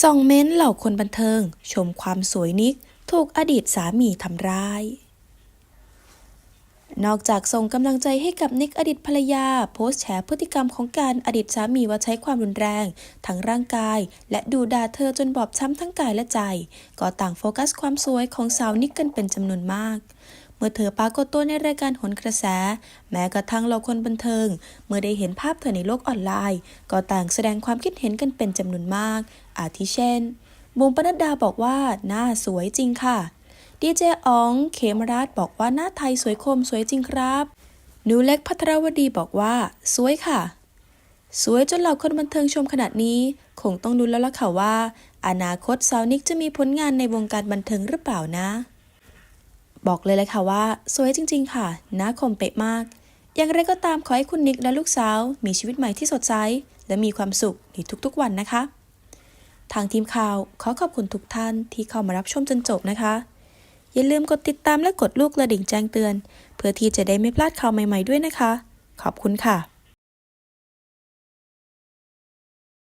ส่องเม้นเหล่าคนบันเทิง ชมความสวยนิก ถูกอดีตสามีทำร้าย นอกจากส่งกำลังใจให้กับนิกอดีตภรรยา โพสต์แฉพฤติกรรมของการอดีตสามีว่าใช้ความรุนแรง ทั้งร่างกาย และดูด่าเธอจนบอบช้ำทั้งกายและใจ ก็ต่างโฟกัสความสวยของสาวนิกกันเป็นจำนวนมาก เมื่อเธอปรากฏตัวในรายการหนกระแส แม้กระทั่งเราคนบันเทิง เมื่อได้เห็นภาพเธอในโลกออนไลน์ ก็ต่างแสดงความคิดเห็นกันเป็นจำนวนมาก อาทิเช่นบุ๋มปนัดดาบอกว่าหน้าสวยจริงค่ะดีเจอ๋องเขมรัตบอกว่าหน้าไทยสวยคมสวยจริงครับนูเล็กพัทรวดีบอกว่า สวยค่ะ สวยจนเหล่าคนบันเทิงชมขนาดนี้ คงต้องลุ้แล้วล่ะค่ะว่า อนาคตสาวนิกจะมีผลงานในวงการบันเทิงหรือเปล่านะ บอกเลยเลยค่ะว่า สวยจริง ๆ ค่ะหน้าคมเป๊ะมาก อย่างไรก็ตามขอให้คุณนิกและลูกสาว มีชีวิตใหม่ที่สดใส และมีความสุขในทุกๆวันนะคะ ทางทีมข่าวขอขอบคุณทุกท่านที่เข้ามารับชมจนจบนะคะ อย่าลืมกดติดตามและกดลูกกระดิ่งแจ้งเตือน เพื่อที่จะได้ไม่พลาดข่าวใหม่ ๆด้วยนะคะ ขอบคุณค่ะ